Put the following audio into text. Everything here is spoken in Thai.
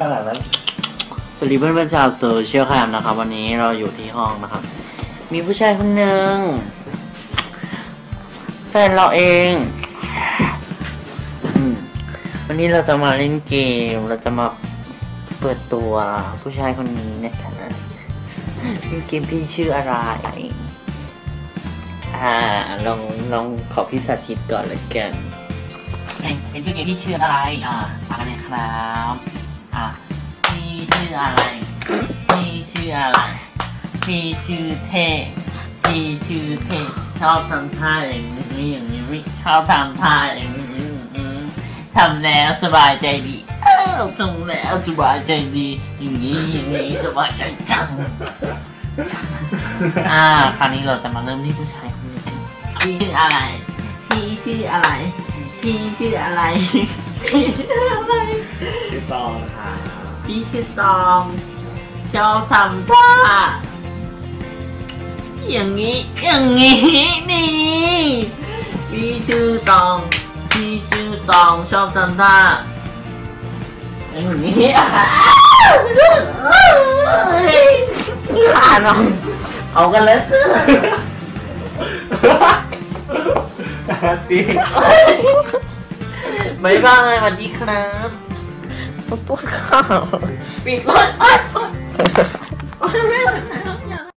ขนาดนั้นสวัสดีเพื่อนๆชาวโซเชียลแคมนะครับ วันนี้เราอยู่ที่ห้องนะครับ มีผู้ชายคนหนึ่งแฟนเราเองอืมวันนี้เราจะมาเล่นเกม เราจะมาเปิดตัวผู้ชายคนนี้นะคะเป็นเกมที่ชื่ออะไร อ่า ลองลองขอพี่สาธิตก่อนเลยกันเป็นชื่อเกมที่ชื่ออะไร อ่าอะไรครับ ชื่ออะไร พี่ชื่อเท่พี่ชื่อเท่ชอบทำท่าอย่างนี้อย่างนี้ชอบทำท่าอย่างนี้อืมทำแล้วสบายใจดีเอ้าทำแล้วสบายใจดีอย่างนี้อย่างนี้สบายใจจังอ่าคราวนี้เราจะมาเริ่มที่ผู้ชายคนนี้กันพี่ชื่ออะไร พี่ชื่ออะไร พี่ชื่ออะไร พี่ชื่ออะไรพี่ซองค่ะพี่คือตอง ชอบทำท่าอย่างนี้ อย่างนี้ นี่พี่ชื่อตองพี่ชื่อตองชอบทำท่าอย่างนี้ขาน้องเอากันเลยตีบายบายสวัสดีครับปวดข้าวปิดรถโอ๊ยโอ๊ยโอ๊ยไม่ไหวแ Thank you.